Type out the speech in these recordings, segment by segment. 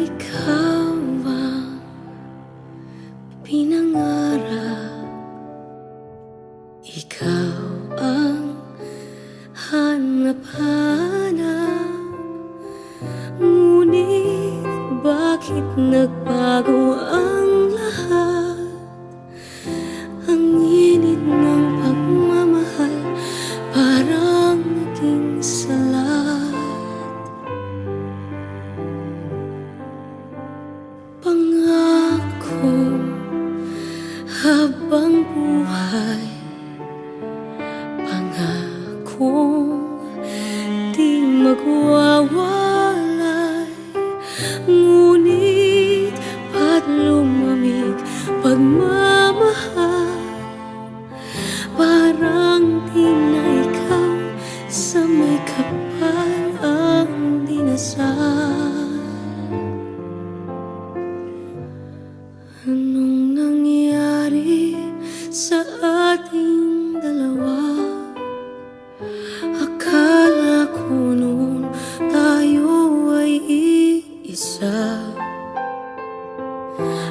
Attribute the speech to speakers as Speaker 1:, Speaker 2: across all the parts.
Speaker 1: Ikaw ang pinangarap? Ikaw ang bakit nagbago ang lahat? Ang init ng pagmamahal Parang naging salat Pangako habang buhay Pangako di magwawalay pagmamahal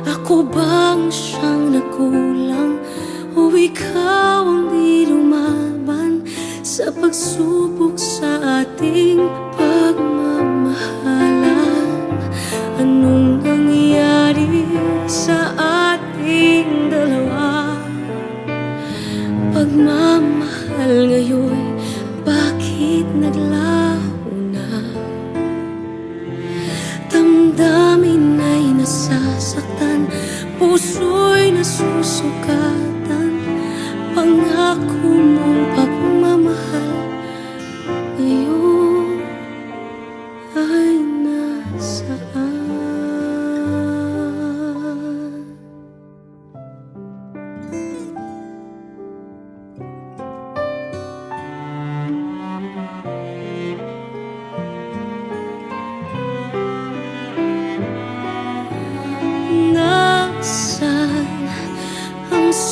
Speaker 1: Ako bang siyang nakulang o ikaw ang di lumaban Sa pagsubok sa ating puso'y nasusukatan Pangako mong pagmamahal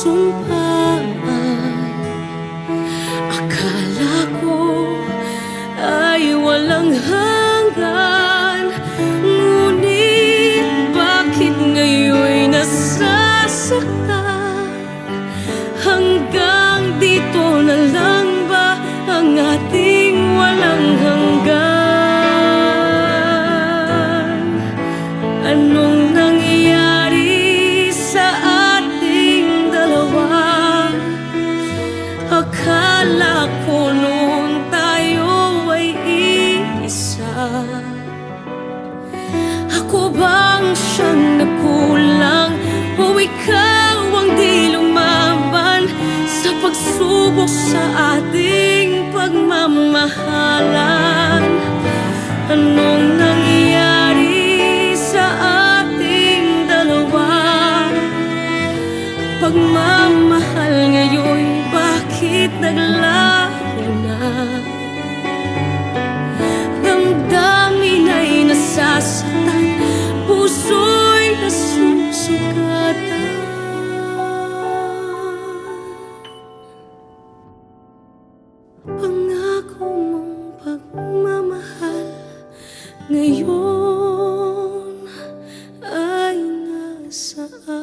Speaker 1: sumpaan? Akala ko ay walang hanggan Ngunit bakit ngayon'y nasasaktan? Hanggang dito na lang ba ang ating walang hanggan? Anong Pangako mong pagmamahal Ngayon ay nasaan